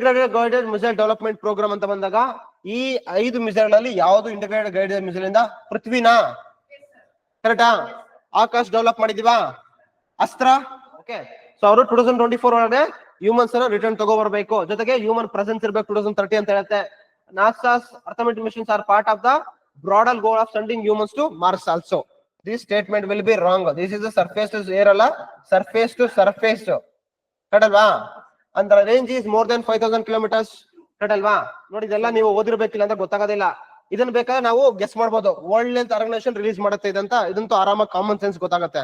Integrated guided missile development programme ಅಂತ ಬಂದಾಗ ಈ ಐದು ಮಿಸೈಲ್ನಲ್ಲಿ ಯಾವುದು ಇಂಟಿಗ್ರೇಟೆಡ್ ಗೈಡೆಡ್ ಮಿಸೈಲ್ ಇಂದ ಪೃಥ್ವಿನಾ? ಕರೆಕ್ಟಾ ಆಕಾಶ್ ಡೆವಲಪ್ ಮಾಡಿದೀವಾ? ಅಸ್ತ್ರ? ಓಕೆ ಸೊ ಅವರು ಟೂ ತೌಸಂಡ್ ಟ್ವೆಂಟಿ ಫೋರ್ ಒಳಗೆ ಹ್ಯೂಮನ್ಸ್ ಅನ್ನ ರಿಟರ್ನ್ ತಗೋಬರ್ಬೇಕು ಜೊತೆಗೆ ಹ್ಯೂಮನ್ ಪ್ರೆಸೆನ್ಸ್ ಇರಬೇಕು ಟೂ ತೌಸಂಡ್ ತರ್ಟಿ ಅಂತ ಹೇಳುತ್ತೆ. NASA's Artemis missions are part of the broader goal of sending humans to Mars also this statement will be wrong this is surface to air ಅಲ್ಲ? Surface to surface ಅಂದ್ರ range is more than five thousand kilometres ಕಡಲ್ವಾ ನೋಡಿ ಇದೆಲ್ಲ ನೀವು ಓದಿರ್ಬೇಕಿಲ್ಲ ಅಂತ ಗೊತ್ತಾಗೋದಿಲ್ಲ. ಇದನ್ನ ಬೇಕಾದ್ರೆ ನಾವು ಗೆಸ್ ಮಾಡ್ಬೋದು. ವರ್ಲ್ಡ್ ಲೆಂತ್ ಆರ್ಗನೈಸೇಷನ್ ರಿಲೀಸ್ ಮಾಡುತ್ತೆ ಇದಂತ. ಇದಂತೂ ಆರಾಮಾಗಿ ಕಾಮನ್ ಸೆನ್ಸ್ ಗೊತ್ತಾಗುತ್ತೆ.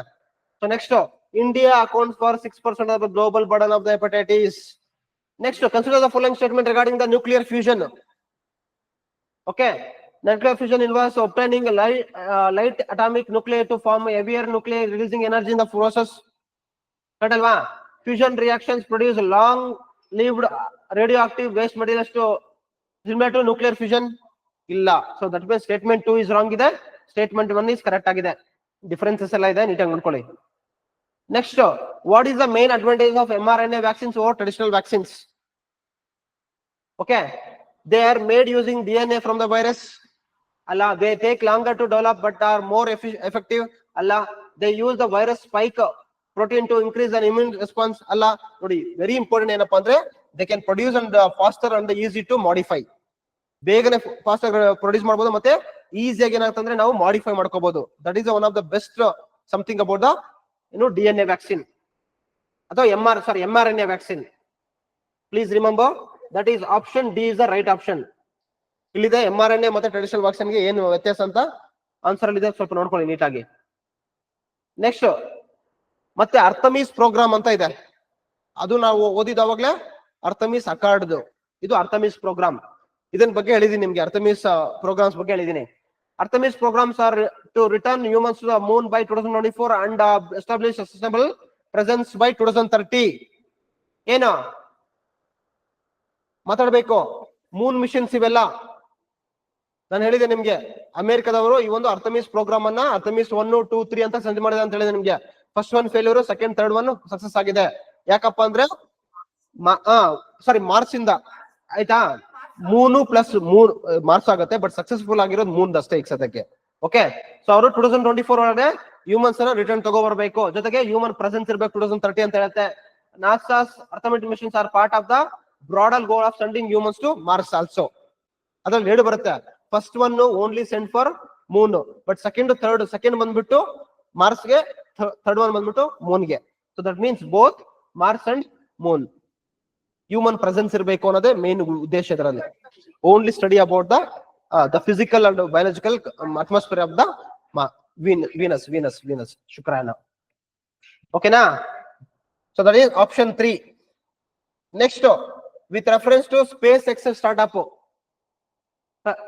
So next India account for six percent of global burden of the hepatitis next consider the following statement regarding the nuclear fusion okay nuclear fusion involves obtaining light, light atomic nuclear to form form nuclear releasing energy in the process cut ಕರೆಕ್ಟಲ್ವಾ Fusion reactions produce long-lived radioactive waste materials to similar to nuclear fusion. Illa. So that means statement two is wrong. Ida. Statement one is correct. Agida. Differences all ida. Neat angul Next, what is the main advantage of mRNA vaccines over traditional vaccines? Okay, they are made using DNA from the virus. Allah, they take longer to develop but are more effective. Allah, they use the virus spike protein to increase an immune response ಅಲ್ಲ, ನೋಡಿ very important ಏನಪ್ಪಾ ಅಂದ್ರೆ they can produce and faster and easy to modify ಬೇಗನೆ faster produce ಮಾಡಬಹುದು ಮತ್ತೆ ಈಸಿಯಾಗಿ ಏನಾಗ್ತಂದ್ರೆ ನಾವು ಮಾಡಿಫೈ ಮಾಡ್ಕೋಬಹುದು that is one of the best something about the ಏನು ಡಿ ಎನ್ ಎ ವ್ಯಾಕ್ಸಿನ್ ಅಥವಾ M R sorry M R N A vaccine please remember that is option D is the right option ಇಲ್ಲಿದೆ M R N A ಮತ್ತೆ traditional ವ್ಯಾಕ್ಸಿನ್ಗೆ ಏನು ವ್ಯತ್ಯಾಸ ಅಂತ answer ಅಲ್ಲಿ ಸ್ವಲ್ಪ ನೋಡ್ಕೊಳ್ಳಿ ನೀಟಾಗಿ. ನೆಕ್ಸ್ಟ್ ಮತ್ತೆ ಅರ್ಥಮೀಸ್ ಪ್ರೋಗ್ರಾಮ್ ಅಂತ ಇದೆ. ಅದು ನಾವು ಓದಿದವಾಗ್ಲೇ ಅರ್ಥಮೀಸ್ ಅಕಾರ್ಡ್ದು ಇದು ಅರ್ಥಮೀಸ್ ಪ್ರೋಗ್ರಾಮ್ ಇದನ್ ಬಗ್ಗೆ ಹೇಳಿದೀನಿ ನಿಮ್ಗೆ ಅರ್ಥಮೀಸ್ ಪ್ರೋಗ್ರಾಮ್ಸ್ ಬಗ್ಗೆ ಹೇಳಿದೀನಿ. Artemis programmes are to return humans moon by two thousand twenty four and establish sustainable presence by two thousand thirty ಏನು? ಮಾತಾಡ್ಬೇಕು. ಮೂನ್ ಮಿಷನ್ಸ್ ಇವೆಲ್ಲ. ನಾನು ಹೇಳಿದೆ ನಿಮ್ಗೆ, ಅಮೆರಿಕದವರು ಈ ಒಂದು ಅರ್ಥಮೀಸ್ ಪ್ರೋಗ್ರಾಮ್ ಅನ್ನ ಅರ್ಥಮೀಸ್ ಒನ್ ಟೂ ತ್ರೀ ಅಂತ ಸಂಜೆ ಮಾಡಿದೆ ಅಂತ ಹೇಳಿದೆ ನಿಮ್ಗೆ. First one failure second third one success ಆಗಿದೆ. ಯಾಕಪ್ಪ ಅಂದ್ರೆ ಸಾರಿ ಮಾರ್ಚ್ ಇಂದ, ಆಯ್ತಾ? ಮೂನು ಪ್ಲಸ್ ಮೂರ್ ಮಾರ್ಕ್ಸ್ ಆಗುತ್ತೆ ಬಟ್ ಸಕ್ಸಸ್ಫುಲ್ ಆಗಿರೋದು ಮೂನ್ ಅಷ್ಟೇ ಈಗ ಸದ್ಯಕ್ಕೆ. ಓಕೆ ಸೊ ಅವರು ಟೂ ತೌಸಂಡ್ ಟ್ವೆಂಟಿ ಫೋರ್ ಒಳಗೆ ಹ್ಯೂಮನ್ಸ್ ಅನ್ನ ರಿಟರ್ನ್ ತಗೋಬರ್ಬೇಕು. ಜೊತೆಗೆ ಹ್ಯೂಮನ್ ಪ್ರೆಸೆನ್ಸ್ ಇರಬೇಕು ಟೂ ತೌಸಂಡ್ ತರ್ಟಿ ಅಂತ ಹೇಳುತ್ತೆ. NASA's Artemis missions are part of the broader goal of sending humans to Mars also ಅದ್ರಲ್ಲಿ ಎರಡು ಬರುತ್ತೆ. First one only send for moon but second third second ಬಂದ್ಬಿಟ್ಟು ಮಾರ್ಸ್ಗೆ ಥರ್ಡ್ ಒನ್ ಬಂದ್ಬಿಟ್ಟು ಮೂನ್ಗೆ so that means both Mars and moon human presence ಇರಬೇಕು ಅನ್ನೋದೇ main ಉದ್ದೇಶ ಇದರಲ್ಲಿ. Only study about the the physical and biological atmosphere of the Venus Venus Venus Shukrayaan ಓಕೆನಾ so that is option three next with reference to SpaceX start up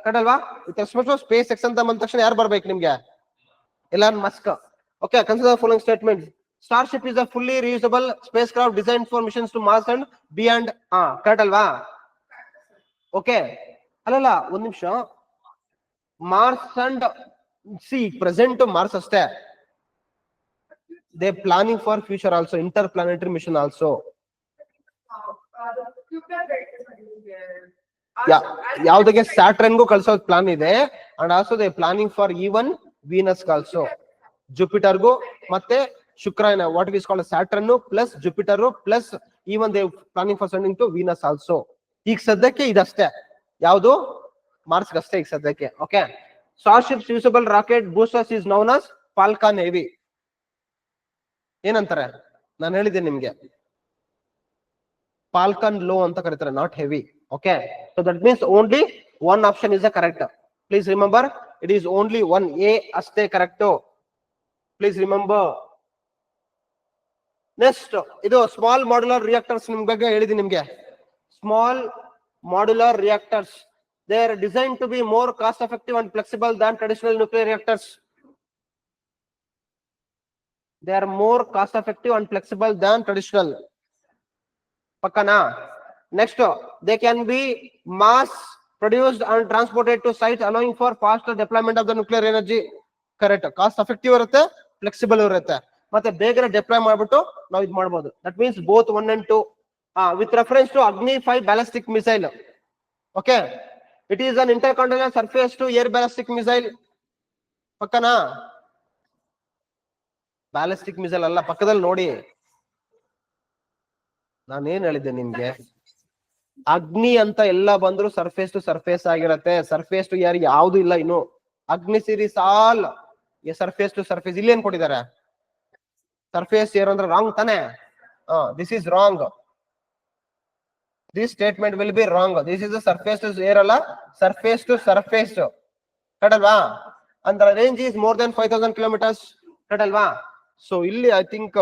ಕಡಲ್ವಾ with reference to SpaceX ಅಂತ ಬಂದ ತಕ್ಷಣ ಯಾರು ಬರ್ಬೇಕು ನಿಮ್ಗೆ? Elon Musk okay consider following statement Starship is a fully reusable spacecraft design for missions to Mars and beyond ಹಾ correct ಅಲ್ವಾ? Okay ಅಲ್ಲಲ್ಲ, ಒಂದ್ ನಿಮಿಷ. Mars and see present Mars ಅಷ್ಟೇ. They planning for future also interplanetary mission also ಯಾವ್ದಕ್ಕೆ ಸ್ಯಾಟ್ರನ್ಗೂ ಕಳ್ಸೋದ್ plan ಇದೆ. And also they planning for even Venus also ಜುಪಿಟರ್ಗೂ ಮತ್ತೆ ಶುಕ್ರನ what is called Saturn plus Jupiter plus even they planning for sending to Venus also ಈಗ ಸದ್ಯಕ್ಕೆ ಇದಷ್ಟೇ. ಯಾವುದು? ಮಾರ್ಸ್ ಅಷ್ಟೇ ಈಗ ಸದ್ಯಕ್ಕೆ. Okay Starship usable rocket boosters is known as Falcon Heavy ಏನಂತಾರೆ? ನಾನು ಹೇಳಿದ್ದೆ ನಿಮ್ಗೆ. ಫಾಲ್ಕನ್ ಲೋ ಅಂತ ಕರೀತಾರೆ not heavy okay so that means only one option is a correct please remember it is only one A ಅಷ್ಟೇ correct please remember next ಇದು small modular reactors ನಿಮ್ ಬಗ್ಗೆ ಹೇಳಿದೀನಿ ನಿಮ್ಗೆ. Small modular reactors they are design to be more cost effective and flexible than traditional nuclear reactors they are more cost effective and flexible than traditional ಪಕ್ಕನಾ? Next they can be mass produced and transported to site allowing for fast deployment of the nuclear energy correct cost effective ಇರುತ್ತೆ flexible ಇರುತ್ತೆ. ಮತ್ತೆ ಬೇಗನೆ deploy ಮಾಡ್ಬಿಟ್ಟು ನಾವು ಇದು ಮಾಡ್ಬೋದು. That means both one and two uh, with reference to Agni 5 ballistic missile. Okay. It is an intercontinental surface to air ballistic missile ಪಕ್ಕನಾ? Ballistic missile ಅಲ್ಲ ಪಕ್ಕದಲ್ಲಿ ನೋಡಿ. ನಾನೇನ್ ಹೇಳಿದ್ದೆ ನಿಮ್ಗೆ? ಅಗ್ನಿ ಅಂತ ಎಲ್ಲ ಬಂದ್ರು ಸರ್ಫೇಸ್ ಟು ಸರ್ಫೇಸ್ ಆಗಿರತ್ತೆ. ಸರ್ಫೇಸ್ ಟು ಯಾರು ಯಾವ್ದು ಇಲ್ಲ ಇನ್ನು. Agni series all surface to surface ಇಲ್ಲಿ ಏನ್ ಕೊಟ್ಟಿದ್ದಾರೆ? ಸರ್ಫೇಸ್ ಏರ್ ಅಂದ್ರೆ ರಾಂಗ್ ತಾನೆ? This is wrong this statement will be wrong this is surface to air ಅಲ್ಲ? ಸರ್ಫೇಸ್ ಟು ಸರ್ಫೇಸ್ ಕಡಲ್ವಾ ಅಂದ್ರೆ range is more than five thousand kilometres ಕಡಲ್ವಾ so ಇಲ್ಲಿ I think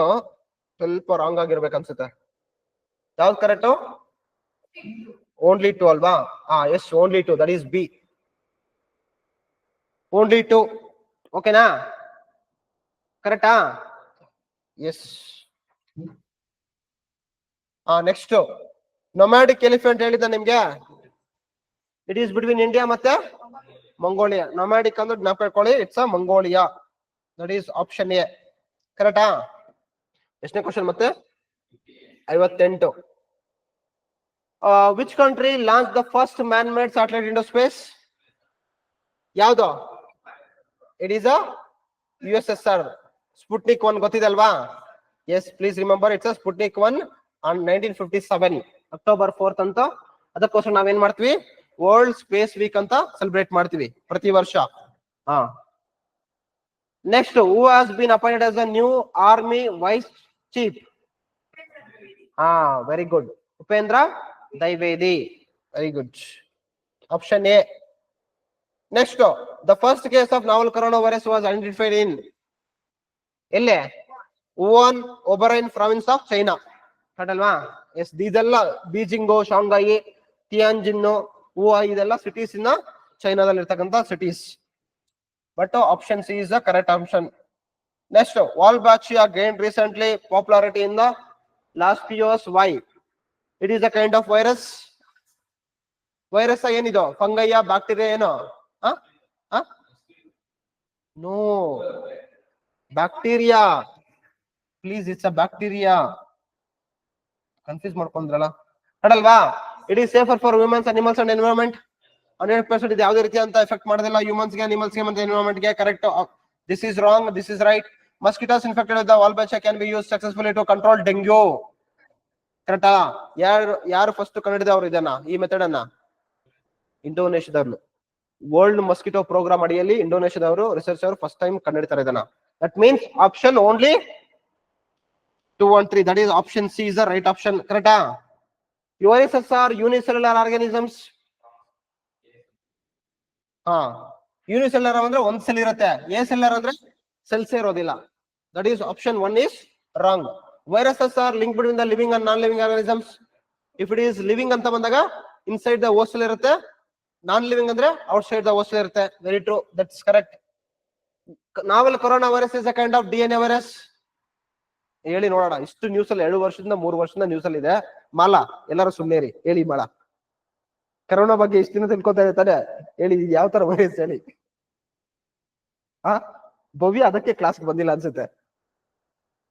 ಸ್ವಲ್ಪ ರಾಂಗ್ ಆಗಿರ್ಬೇಕು ಅನ್ಸುತ್ತೆ. ಯಾವ್ದು ಕರೆಕ್ಟು ಓನ್ಲಿ ಟು ಅಲ್ವಾ? ಹಾ yes only two that is B only two ಓಕೆನಾ ಕರೆಕ್ಟಾ ಎಸ್ ಹಾ ನೆಕ್ಸ್ಟ್ ನೊಮ್ಯಾಡಿಕ್ ಎಲಿಫೆಂಟ್ ಹೇಳಿದ್ದ ನಿಮ್ಗೆ? ಇಟ್ ಈಸ್ ಬಿಟ್ವೀನ್ ಇಂಡಿಯಾ ಮತ್ತೆ ಮಂಗೋಲಿಯಾ ನೊಮ್ಯಾಡಿಕ್ ಅಂದ್ರೆ ಜ್ಞಾಪಕ ಇಟ್ಕೊಳ್ಳಿ it's a Mongolia that is option A ಕರೆಕ್ಟಾ ಎಷ್ಟನೇ ಕ್ವಶನ್ ಮತ್ತೆ? ಐವತ್ತೆಂಟು. Which country launch the first man made satellite into space ಯಾವ್ದು? It is a U S S R Sputnik one ಗೊತ್ತಿದೆ ಅಲ್ವಾ yes please remember it's a Sputnik one on nineteen fifty seven October fourth ಅಂತ. ಅದಕ್ಕೋಸ್ಕರ ನಾವೇನ್ ಮಾಡ್ತೀವಿ? World space week ಅಂತ celebrate ಮಾಡ್ತೀವಿ ಪ್ರತಿ ವರ್ಷ. ಹಾ. Next who has been appointed as a new army vice chief ಹಾ very good Upendra, Dwivedi. Very good option A next the first case of novel corona virus was identified in ಎಲ್ಲೇ? Own ಒಬರೈನ್ province of China. ಕರೆಕ್ಟಲ್ವಾ yes, ಇದೆಲ್ಲ Beijing, ಶಾಂಘಾಯಿ ತಿಯಾನ್ಜಿನ್ನು ಹೂವಾ ಇದೆಲ್ಲ cities ಇನ್ನ ಚೈನಾದಲ್ಲಿ ಇರ್ತಕ್ಕಂತ cities but option C is the correct option next Wolbachia gain recently popularity in the last ಪಿಯೋಸ್ why it is a kind of virus virus ಏನಿದು? ಫಂಗಯ್ಯ bacteria ಏನು? No bacteria please it's a bacteria confuse ಮಾಡ್ಕೊಂಡ್ರಲ್ಲ. ನೋಡಲ್ವಾ? It is safer for womens animals and environment hundred percent ಇದು ಯಾವುದೇ ರೀತಿ ಅಂತ effect ಮಾಡೋದಿಲ್ಲ. ಹ್ಯೂಮನ್ಸ್ಗೆ ಅನಿಮಲ್ಸ್ಗೆ ಮತ್ತೆ ಎನ್ವಿರಾನ್ಮೆಂಟ್ಗೆ. Correct this is wrong this is right mosquitoes infected with Wolbachia can be use successfully to control dengue ಕರೆಕ್ಟಾ ಯಾರು ಯಾರು ಫಸ್ಟ್ ಕಂಡಿಡಿದವ್ರು ಇದನ್ನ, ಈ ಮೆಥಡ್ ಅನ್ನ? ಇಂಡೋನೇಷ್ಯಾದವ್ರು ವರ್ಲ್ಡ್ ಮಸ್ಕಿಟೋ ಪ್ರೋಗ್ರಾಮ್ ಅಡಿಯಲ್ಲಿ ಇಂಡೋನೇಷ್ಯಾದವರು ರಿಸರ್ಚ್ ಅವರು ಫಸ್ಟ್ ಟೈಮ್ ಕಂಡಿಡ್ತಾರೆ ಇದನ್ನ. That means option only two one three that is option C is the right option ಕರೆಕ್ಟಾ ಯುವರಿಸಸ್ ಆರ್ ಯೂನಿಸೆಲ್ಯುಲರ್ ಆರ್ಗಾನಿಸಮ್ಸ್ ಹಾ ಯೂನಿಸೆಲ್ಯುಲರ್ ಅಂದ್ರೆ ಒಂದ್ ಸೆಲ್ ಇರುತ್ತೆ. ಎ ಸೆಲ್ಲರ್ ಅಂದ್ರೆ ಸೆಲ್ಸ್ ಇರೋದಿಲ್ಲ. That is option one is wrong viruses are link between the living and non living organisms if it is living ಅಂತ ಬಂದಾಗ inside the ಓಸಲ್ ಇರುತ್ತೆ. ನಾನ್ ಲಿವಿಂಗ್ ಅಂದ್ರೆ ಔಟ್ ಸೈಡ್ ದ ಹೋಸ್ಟೆಲ್ ಇರುತ್ತೆ. Very true that's correct ನಾವೆಲ್ಲ corona virus is a kind of D N A virus ಹೇಳಿ ನೋಡೋಣ. ಇಷ್ಟು news ಅಲ್ಲಿ ಎರಡು ವರ್ಷದಿಂದ ಮೂರು ವರ್ಷದಿಂದ ನ್ಯೂಸ್ ಅಲ್ಲಿ ಇದೆ. ಮಾಲ, ಎಲ್ಲರೂ ಸುಮ್ಮನೆ ಹೇಳಿ ಮಾಲ. ಕರೋನಾ ಬಗ್ಗೆ ಇಷ್ಟು ದಿನ ತಿಳ್ಕೊತಾ ಇರ್ತಾರೆ ಹೇಳಿ ಯಾವ ತರ ವೈರಸ್ ಹೇಳಿ. ಆ? ಭವ್ಯ ಅದಕ್ಕೆ ಕ್ಲಾಸ್ ಬಂದಿಲ್ಲ ಅನ್ಸುತ್ತೆ.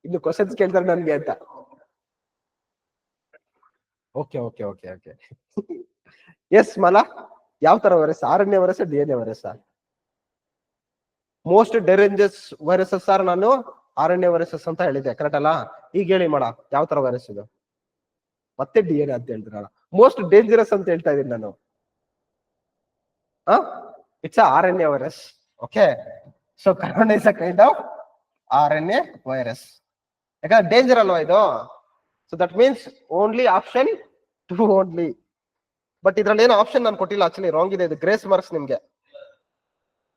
ಇನ್ನು ಕ್ವಶನ್ಸ್ ಕೇಳ್ತಾರೆ ನನ್ಗೆ ಅಂತ. Okay okay okay okay yes Mala? ಯಾವ ತರ virus? R N A virus? D N A virus most ಡೇರೇಂಜಸ್ viruses sir ನಾನು ಆರ್ ಎನ್ ಎ ವೈರಸಸ್ ಅಂತ ಹೇಳಿದೆ ಕರೆಕ್ಟ್ ಅಲ್ಲ? ಈಗ ಹೇಳಿ ಮಾಡ, ಯಾವ ತರ ವೈರಸ್ ಇದು? ಮತ್ತೆ ಡಿ ಎನ್ ಎ ಅಂತ ಹೇಳ್ತೀರಲ್ಲ? ಮೋಸ್ಟ್ ಡೇಂಜರಸ್ ಅಂತ ಹೇಳ್ತಾ ಇದ್ದೀನಿ ನಾನು. It's R N A virus. Okay so corona is a kind of R N A virus. ಯಾಕಂದ್ರೆ ಡೇಂಜರ್ ಅಲ್ವಾ ಇದು? So that means only option two only but ಇದ್ರಲ್ಲಿ ಏನು ಆಪ್ಷನ್ ನಾನು ಕೊಟ್ಟಿಲ್ಲ ಆಕ್ಚುಲಿ ರಾಂಗ್ ಇದೆ. ಇದು ಗ್ರೇಸ್ ಮಾರ್ಕ್ಸ್ ನಿಮ್ಗೆ.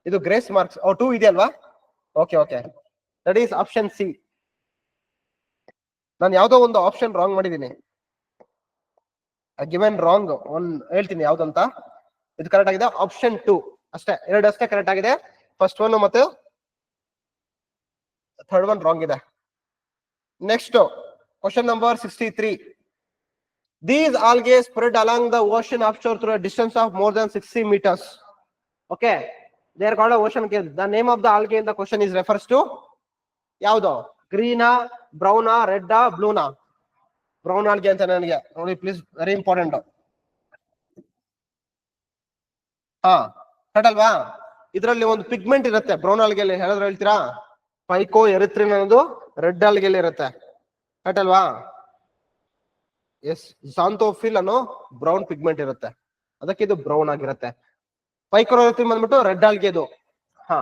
ಇದು ಗ್ರೇಸ್ ಮಾರ್ಕ್ಸ್ ಓ ಟೂ ಇದೆ ಅಲ್ವಾ? Okay okay that is option C ನಾನು ಯಾವುದೋ ಒಂದು ಆಪ್ಷನ್ ರಾಂಗ್ ಮಾಡಿದ್ದೀನಿ ಗಿವೆನ್ ರಾಂಗ್ ಒನ್, ಹೇಳ್ತೀನಿ ಯಾವ್ದಂತ. ಇದು ಕರೆಕ್ಟ್ ಆಗಿದೆ? ಆಪ್ಷನ್ ಟೂ ಅಷ್ಟೇ, ಎರಡು ಅಷ್ಟೇ ಕರೆಕ್ಟ್ ಆಗಿದೆ. ಫಸ್ಟ್ ಒನ್ ಮತ್ತು ಥರ್ಡ್ ಒನ್ ರಾಂಗ್ ಇದೆ. Next question number sixty three These algae spread along the ocean offshore through a distance of more than 60 meters. Okay, they are called a ocean gill. The name of the algae in the question is refers to ಯಾವ್ದು ಗ್ರೀನಾ ಬ್ರೌನಾ ರೆಡ್ಡಾ ಬ್ಲೂನಾ brown algae ಅಂತ ನನಗೆ ನೋಡಿ please very important ಹಾ correct ಅಲ್ವಾ ಇದರಲ್ಲಿ ಒಂದು pigment ಇರುತ್ತೆ brown ಆಲ್ಗೆಲ್ಲಿ ಹೇಳಿದ್ರೆ ಹೇಳ್ತೀರಾ ಪೈಕೋ ಎರಿತ್ರಿನ್ ಅನ್ನೋದು ರೆಡ್ ಆಲ್ಗೆಲ್ಲಿ ಇರುತ್ತೆ ಕರೆಕ್ಟ್ ಅಲ್ವಾ ಎಸ್ ಸಾಂತೋಫಿಲ್ ಅನ್ನೋ ಬ್ರೌನ್ ಪಿಗ್ಮೆಂಟ್ ಇರುತ್ತೆ. ಅದಕ್ಕೆ ಇದು ಬ್ರೌನ್ ಆಗಿರುತ್ತೆ. ಪೈಕ್ರೋಥಿಮ್ ಬಂದ್ಬಿಟ್ಟು ರೆಡ್ ಆಲ್ಗೆ ಇದು. ಹಾ.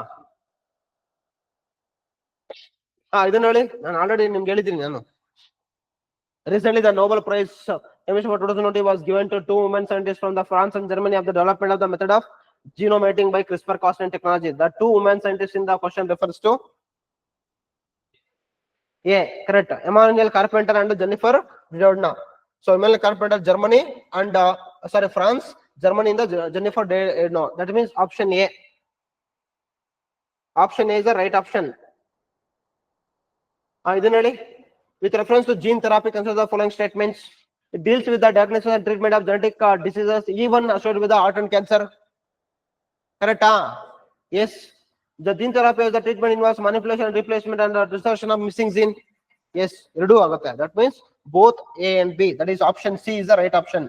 ಇದನ್ನ ಹೇಳಿ. ನಾನು ಆಲ್ರೆಡಿ ನಿಮ್ಗೆ ಹೇಳಿದ್ದೀನಿ ನಾನು. Recently the Nobel prize was given to two women scientist from the France and Germany of the development of the method of genome editing by CRISPR Cas and technology the two women scientist in the question refers to A correct Emmanuel Carpenter and Jennifer Doudna So Emmanuel Carpenter, Germany, and uh, sorry, France, Germany in the Jennifer De no. That means option A. Option A is the right option. Uh, really? With reference to gene therapy, consider the following statements. It deals with the diagnosis and treatment of genetic uh, diseases, even associated with the heart and cancer. Correct? ah uh? Yes. The gene therapy is the treatment involves manipulation, replacement, and uh, distortion of missing gene. Yes, redo agata. That means both a and b. That is option c is the right option.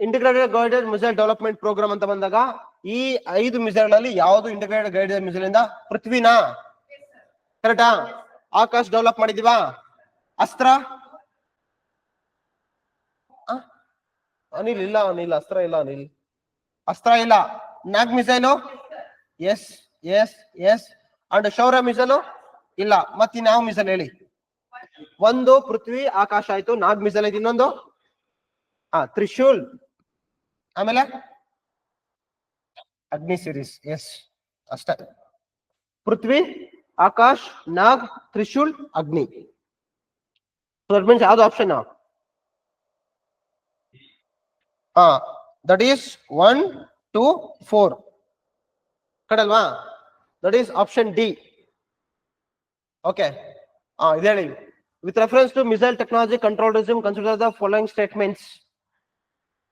Integrated guided missile development program ಅಂತ ಬಂದಾಗ ಈ ಐದು ಮಿಸೈಲ್ಗಳಲ್ಲಿ ಯಾವುದು integrated guided missile ಇಂದ ಪೃಥ್ವಿನಾ? ಕರೆಕ್ಟಾ Akash develop ಮಾಡಿದೀವಾ ಅಸ್ತ್ರ? ಅನಿಲ್ ಇಲ್ಲ ಅನಿಲ್. ಅಸ್ತ್ರ ಇಲ್ಲ ಅನಿಲ್. ಅಸ್ತ್ರ ಇಲ್ಲ. Nag missile yes yes yes and Shaurya missile ಇಲ್ಲ. ಮತ್ತಿನ್ಯಾವ ಮಿಸೈಲ್ ಹೇಳಿ? ಒಂದು, ಪೃಥ್ವಿ, ಆಕಾಶ ಆಯ್ತು, ನಾಗ್ ಮೀಸಲ್ ಐತಿ ಇನ್ನೊಂದು? ಆ, ತ್ರಿಶೂಲ್. ಆಮೇಲೆ? ಅಗ್ನಿ ಸಿರೀಸ್ ಎಸ್ ಅಷ್ಟೇ. ಪೃಥ್ವಿ, ಆಕಾಶ್, ನಾಗ್, ತ್ರಿಶೂಲ್, ಅಗ್ನಿ. ದಟ್ ಮೀನ್ಸ್ ಯಾವ್ದು ಆಪ್ಷನ್ ಹಾ that is one two four ಕಡಲ್ವಾ that is option D okay ಹಾ ಇದು ಹೇಳಿ. With reference to missile technology control regime consider the following statements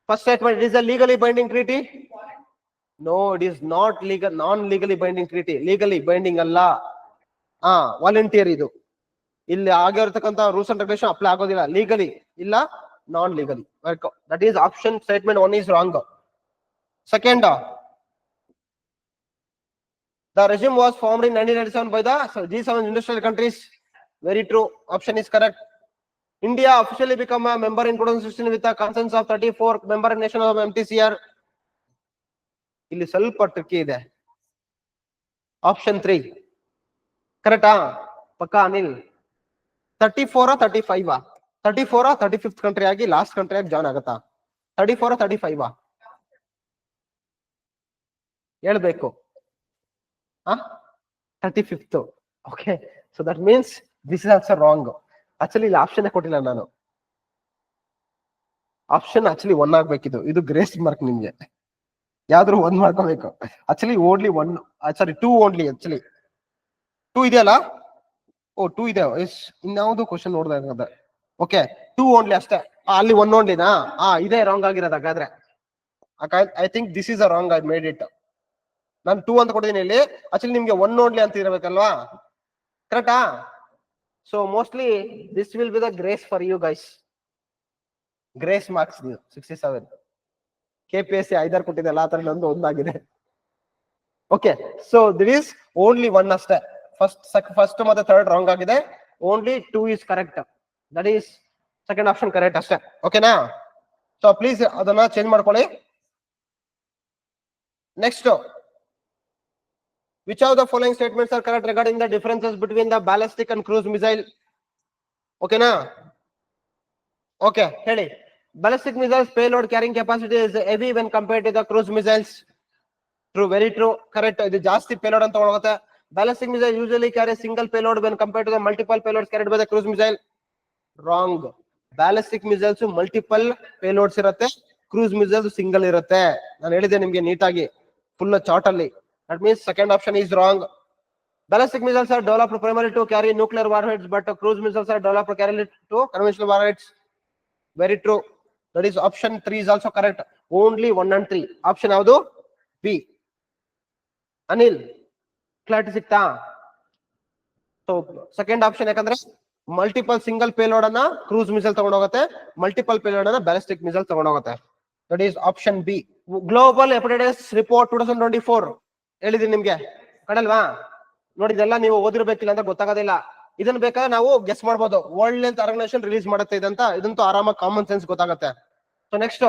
first statement it is a legally binding treaty no it is not legal non legally binding treaty legally binding ಅಲ್ಲ. ಹಾ volunteer ಇದು. ಇಲ್ಲಿ ಆಗಿರ್ತಕ್ಕಂಥ rules and regulation apply ಆಗೋದಿಲ್ಲ. Legally ಇಲ್ಲ non legally that is option statement one is wrong second the regime was formed in nineteen ninety seven by the G seven industrial countries very true option is correct India officially become a member in two thousand sixteen with consensus of thirty four member MTCR. ಇಲ್ಲಿ ಸ್ವಲ್ಪ tricky ಇದೆ. Option three ಕರೆಕ್ಟಾ ಪಕ್ಕಾ Anil? Thirty four thirty five thirty four thirty fifth country ಆಗಿ last country ಆಗಿ join ಆಗತ್ತಾ? Thirty four thirty five ಹೇಳ್ಬೇಕು. Thirty fifth okay so that means this is also wrong actually ಇಲ್ಲಿ option ಕೊಟ್ಟಿಲ್ಲ ನಾನು. Option actually one ಆಗ್ಬೇಕಿದು ಇದು grace mark ನಿಮ್ಗೆ. ಯಾವ್ದಾದ್ರು ಒಂದ್ ಮಾಡ್ಕೋಬೇಕು. Actually only one sorry two only actually two ಇದೆಯಲ್ಲ? ಓ ಟೂ ಇದೆ. ಇನ್ಯಾವುದು ಕ್ವಶನ್ ನೋಡ್ದೆ ಇರೋದ. ಓಕೆ ಟೂ ಓನ್ಲಿ ಅಷ್ಟೇ. ಅಲ್ಲಿ ಒನ್ ಓನ್ಲಿನಾ ಆ, ಇದೇ ರಾಂಗ್ ಆಗಿರೋದು ಹಾಗಾದ್ರೆ. I think this is a wrong I made it ನಾನು ಟೂ ಅಂತ ಕೊಟ್ಟಿದ್ದೀನಿ ಇಲ್ಲಿ. ಆಕ್ಚುಲಿ ನಿಮ್ಗೆ ಒನ್ ಓನ್ಲಿ ಅಂತ ಇರಬೇಕಲ್ವಾ? ಕರೆಕ್ಟಾ so mostly this will be the grace for you guys grace marks ನೀವು sixty seven K P S C ಐದಾರು ಕೊಟ್ಟಿದ್ದಲ್ಲ ಆ ತರ ನಂದು ಒಂದಾಗಿದೆ okay so that is only one ಅಷ್ಟೇ ಫಸ್ಟ್ ಫಸ್ಟ್ ಮತ್ತೆ ಥರ್ಡ್ ರಾಂಗ್ ಆಗಿದೆ only two is correct that is second option correct ಅಷ್ಟೇ ಓಕೆನಾ ಸೊ ಪ್ಲೀಸ್ ಅದನ್ನ ಚೇಂಜ್ ಮಾಡ್ಕೊಳ್ಳಿ. Next which the following statements are correct regarding the differences between the ballistic and cruise missile okay na okay heli ballistic missiles payload carrying capacity is heavy when compared to the cruise missiles true very true correct idu jaasti payload ಅಂತ ಹೋಗುತ್ತೆ ballistic missile usually carry single payload when compared to the multiple payloads carried by the cruise missile wrong ballistic missiles multiple payloads ಇರುತ್ತೆ cruise missiles single ಇರುತ್ತೆ ನಾನು ಹೇಳಿದೆ ನಿಮ್ಗೆ ನೀಟಾಗಿ full chart ಅಲ್ಲಿ that means second option is wrong ballistic missiles are developed primarily to carry nuclear warheads but cruise missiles are developed to carry to conventional warheads very true that is option 3 is also correct only 1 and 3 option ಯಾವುದು B Anil clarity ಸಿಗ್ತಾ so second option ಯಾಕಂದ್ರೆ multiple single payload ಅನ್ನ cruise missile ತಗೊಂಡೋಗುತ್ತೆ multiple payload ಅನ್ನ ballistic missile ತಗೊಂಡೋಗುತ್ತೆ that is option B global hepatitis report two thousand twenty four ಹೇಳಿದೀನಿ ನಿಮ್ಗೆ. ಕಡಲ್ವಾ ನೋಡಿದೆಲ್ಲ ನೀವು ಓದಿರ್ಬೇಕಿಲ್ಲ ಅಂತ ಗೊತ್ತಾಗೋದಿಲ್ಲ ಇದನ್ನ ಬೇಕಾದ್ರೆ ನಾವು ಗೆಸ್ ಮಾಡ್ಬೋದು. ವರ್ಲ್ಡ್ ಲೆಂತ್ ಆರ್ಗನೈಸೇಷನ್ ರಿಲೀಸ್ ಮಾಡುತ್ತೆ ಇದಂತ, ಇದಂತೂ ಆರಾಮಾಗಿ ಕಾಮನ್ ಸೆನ್ಸ್ ಗೊತ್ತಾಗುತ್ತೆ. So next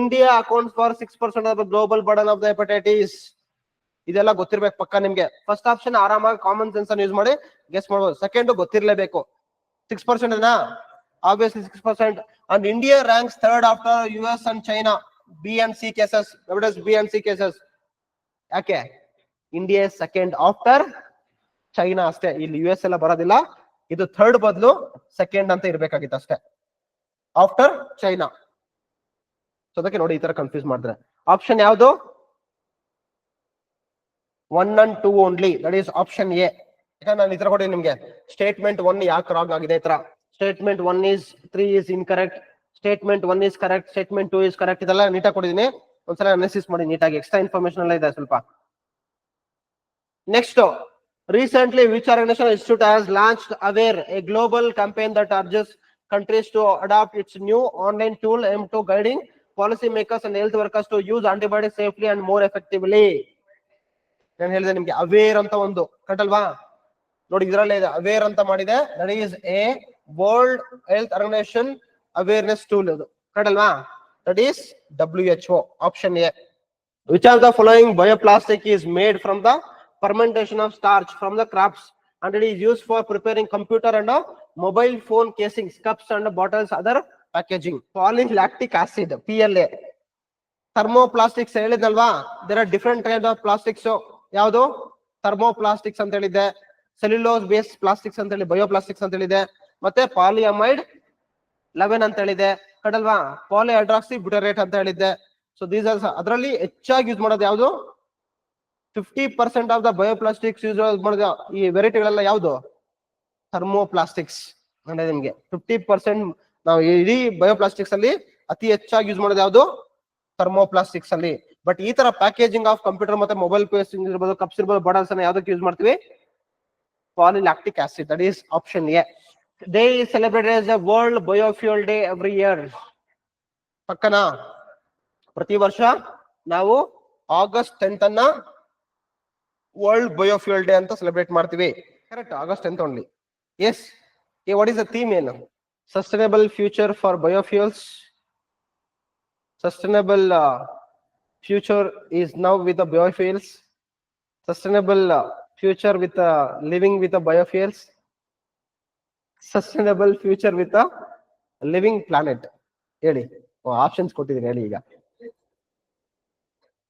India account for six percent of global burden of the hepatitis ಇದೆಲ್ಲ ಗೊತ್ತಿರ್ಬೇಕು ಪಕ್ಕ ನಿಮ್ಗೆ. ಫಸ್ಟ್ ಆಪ್ಷನ್ ಆರಾಮಾಗಿ ಕಾಮನ್ ಸೆನ್ಸ್ ಅನ್ನು ಯೂಸ್ ಮಾಡಿ ಗೆಸ್ ಮಾಡ್ಬೋದು. ಸೆಕೆಂಡ್ ಗೊತ್ತಿರ್ಲೇಬೇಕು. ಸಿಕ್ಸ್ ಪರ್ಸೆಂಟ್ ಅನ್ನ obviously six percent and India ranks third after U S and China B and C cases B and C cases ಯಾಕೆ? ಇಂಡಿಯಾ ಸೆಕೆಂಡ್ ಆಫ್ಟರ್ ಚೈನಾ ಅಷ್ಟೇ. ಇಲ್ಲಿ U S ಎಲ್ಲ ಬರೋದಿಲ್ಲ. ಇದು ಥರ್ಡ್ ಬದಲು ಸೆಕೆಂಡ್ ಅಂತ ಇರ್ಬೇಕಾಗಿತ್ತು ಅಷ್ಟೇ. ಆಫ್ಟರ್ ಚೈನಾ ಸೊ ಅದಕ್ಕೆ ನೋಡಿ ಈ ತರ ಕನ್ಫ್ಯೂಸ್ ಮಾಡಿದ್ರೆ. ಆಪ್ಷನ್ ಯಾವುದು? One and two only that is option A ಯಾಕಂದ್ರೆ ನಾನು ಈ ತರ ಕೊಡಿ ನಿಮ್ಗೆ. ಸ್ಟೇಟ್ಮೆಂಟ್ ಒನ್ ಯಾಕೆ ರಾಂಗ್ ಆಗಿದೆ ಈ ತರ statement one is three is incorrect statement one is correct statement two is correct ಇದೆಲ್ಲ ನೀಟಾಗಿ ಕೊಡಿದೀನಿ ಒಂದ್ಸಲ ಅನಾಲಿಸಿಸ್ ಮಾಡಿ ನೀಟಾಗಿ ಎಕ್ಸ್ಟ್ರಾ ಇನ್ಫಾರ್ಮೇಶನ್ ಎಲ್ಲ ಇದೆ ಸ್ವಲ್ಪ. next recently which organization institute has launched aware a global campaign that urges countries to adopt its new online tool aimed to guiding policy makers and health workers to use antibiotics safely and more effectively ನಾನು ಹೇಳಿದೆ ನಿಮ್ಗೆ aware ಅಂತ ಒಂದು ಕಟ್ಟಲ್ವಾ ನೋಡಿ ಇದ್ರಲ್ಲೇ ಇದೆ aware ಅಂತ ಮಾಡಿದೆ that is a world health organization awareness tool ಇದು ಕಟ್ಟಲ್ವಾ that is W H O option A which of the following bioplastic is made from the fermentation of starch from the crops and it is used for preparing computer and uh, mobile phone casings cups and bottles other packaging polylactic acid pla thermoplastics ಹೇಳಿದ್ನಲ್ವಾ there are different kind of plastics ಯಾವುದು thermoplastics ಅಂತ ಹೇಳಿದೆ cellulose base plastics ಅಂತ ಹೇಳಿ ಬಯೋಪ್ಲಾಸ್ಟಿಕ್ಸ್ ಅಂತ ಹೇಳಿದೆ ಮತ್ತೆ ಪಾಲಿಅಮೈಡ್ eleven ಅಂತ ಹೇಳಿದೆ ಕಡಲ್ವಾ ಪಾಲಿ ಹೈಡ್ರಾಕ್ಸಿ ಬ್ಯುಟರೇಟ್ ಅಂತ ಹೇಳಿದ್ದೆ ಸೊ ದೀಸ್ ಆರ್ ಅದರಲ್ಲಿ ಹೆಚ್ಚಾಗಿ ಯೂಸ್ ಮಾಡೋದು ಯಾವುದು fifty percent of the bioplastics use ಮಾಡಿದ ಈ ವೆರೈಟಿಗಳೆಲ್ಲ ಯಾವುದು? ಥರ್ಮೋಪ್ಲಾಸ್ಟಿಕ್ಸ್ ಅಂದ್ರೆ ನಿಮ್ಗೆ ಫಿಫ್ಟಿ ಪರ್ಸೆಂಟ್ ನಾವು ಇಡೀ ಬಯೋಪ್ಲಾಸ್ಟಿಕ್ಸ್ ಅಲ್ಲಿ ಅತಿ ಹೆಚ್ಚಾಗಿ ಯೂಸ್ ಮಾಡೋದು ಯಾವುದು? ಥರ್ಮೋಪ್ಲಾಸ್ಟಿಕ್ಸ್ ಅಲ್ಲಿ. ಬಟ್ ಈ ತರ ಪ್ಯಾಕೇಜಿಂಗ್ ಆಫ್ ಕಂಪ್ಯೂಟರ್ ಮತ್ತೆ ಮೊಬೈಲ್ ಪೇಸಿಂಗ್ ಇರ್ಬೋದು ಕಪ್ಸ್ ಇರ್ಬೋದು ಬಾಟಲ್ಸ್ ಅನ್ನ ಯಾವ್ದಕ್ಕೆ ಯೂಸ್ ಮಾಡ್ತೀವಿ? Polylactic acid that is option A day celebrate as a world biofuel day every year ಪಕ್ಕನಾ? ಪ್ರತಿ ವರ್ಷ ನಾವು ಆಗಸ್ಟ್ ಟೆಂತ್ ಅನ್ನ ವರ್ಲ್ಡ್ ಬಯೋಫ್ಯೂಲ್ ಡೇ ಅಂತ ಸೆಲೆಬ್ರೇಟ್ ಮಾಡ್ತೀವಿ. Correct August tenth only yes ah what is the theme ಏನು? Sustainable future for biofuels sustainable future is now with the biofuels sustainable future with living with biofuels sustainable future with living planet ಹೇಳಿ. Options ಕೊಟ್ಟಿದ್ದೀನಿ, ಹೇಳಿ ಈಗ.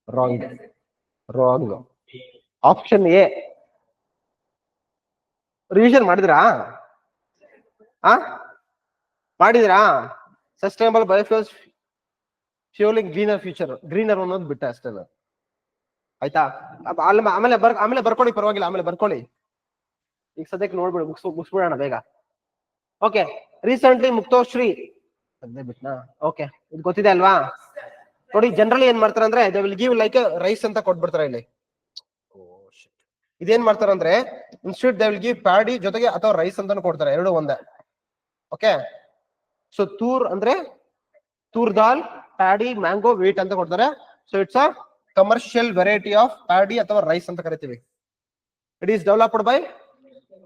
Wrong wrong option A revision ಮಾಡಿದ್ರಾ? ಆ? ಮಾಡಿದ್ರಾ? Sustainable biofuels fueling greener future greener ಅನ್ನೋದು ಬಿಟ್ಟೆ ಅಷ್ಟೇ. ಆಯ್ತಾ? ಆಮೇಲೆ ಬರ್ ಆಮೇಲೆ ಬರ್ಕೊಳ್ಳಿ, ಪರವಾಗಿಲ್ಲ, ಆಮೇಲೆ ಬರ್ಕೊಳ್ಳಿ. ಈಗ ಸದ್ಯಕ್ಕೆ ನೋಡ್ಬಿಡು, ಮುಗಿಸ್ ಮುಗಿಸ್ಬಿಡೋಣ ಬೇಗ. Okay recently Muktoshree. ಅದೇ ಬಿಟ್ನಾ? ಓಕೆ ಇದು ಗೊತ್ತಿದೆ ಅಲ್ವಾ? ನೋಡಿ ಜನರಲಿ ಏನ್ ಮಾಡ್ತಾರೆ ಅಂದ್ರೆ they will give like rice ಅಂತ ಕೊಟ್ಬಿಡ್ತಾರೆ ಇಲ್ಲಿ. ಇದೇನ್ ಮಾಡ್ತಾರೆ ಅಂದ್ರೆ ಇನ್ಸ್ಟಿಟ್ಯೂಟ್ ದೇ ವಿಲ್ ಪ್ಯಾಡಿ ಜೊತೆಗೆ ಅಥವಾ ರೈಸ್ ಅಂತಾನು ಕೊಡ್ತಾರೆ, ಎರಡು ಒಂದೇ. ಓಕೆ ಸೊ ತೂರ್ ಅಂದ್ರೆ toor dal paddy mango wheat ಅಂತ ಕೊಡ್ತಾರೆ. So it's a commercial variety of paddy ಅಥವಾ ರೈಸ್ ಅಂತ ಕರಿತೀವಿ. It is developed by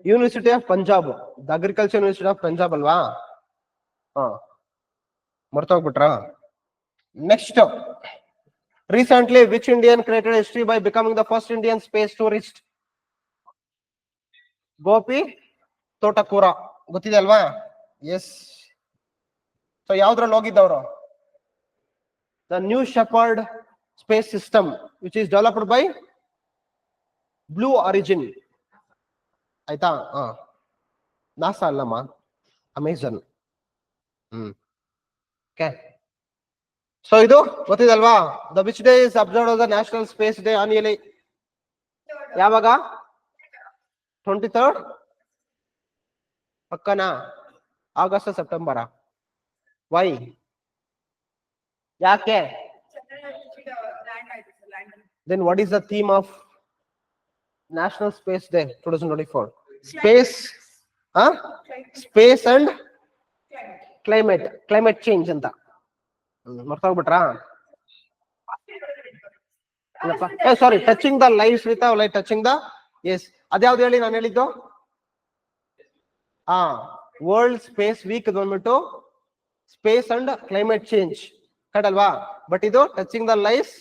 university of Punjab the agriculture university of Punjab ಅಲ್ವಾ? ಹಾ. ಮರ್ತೋಗ್ಬಿಟ್ರಾ? Next recently which Indian created history by becoming the first Indian space tourist Gopi, Thotakura, ಗೊತ್ತಿದೆ ಅಲ್ವಾ? Yes so ಯಾವ್ದ್ರಲ್ಲಿ ಹೋಗಿದ್ದವರು the New Shepard space system which is developed by Blue Origin ಆಯ್ತಾ? ಹಾ. NASA ಅಲ್ಲಮ್ಮ. Amazon hmm. Okay so ಇದು ಗೊತ್ತಿದಲ್ವಾ the which day is observe the national space day annually ಯಾವಾಗ? Twenty third ಪಕ್ಕನಾ August ಸೆಪ್ಟೆಂಬರಾ why ಯಾಕೆ then what is the theme of national space day two thousand twenty four space ಆ space and climate climate change ಅಂತ. ಮರ್ತೋಗ್ಬಿಟ್ರಾ? ಏ sorry touching the life with light touching the yes ಅದ್ಯಾವ್ದು ಹೇಳಿ ನಾನು ಹೇಳಿದ್ದು? ಆ ವರ್ಲ್ಡ್ ಸ್ಪೇಸ್ ವೀಕ್ ಬಂದ್ಬಿಟ್ಟು space and climate change correct ಅಲ್ವಾ? ಬಟ್ ಇದು touching the life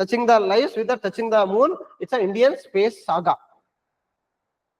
touching the life with touching the moon it's a Indian space saga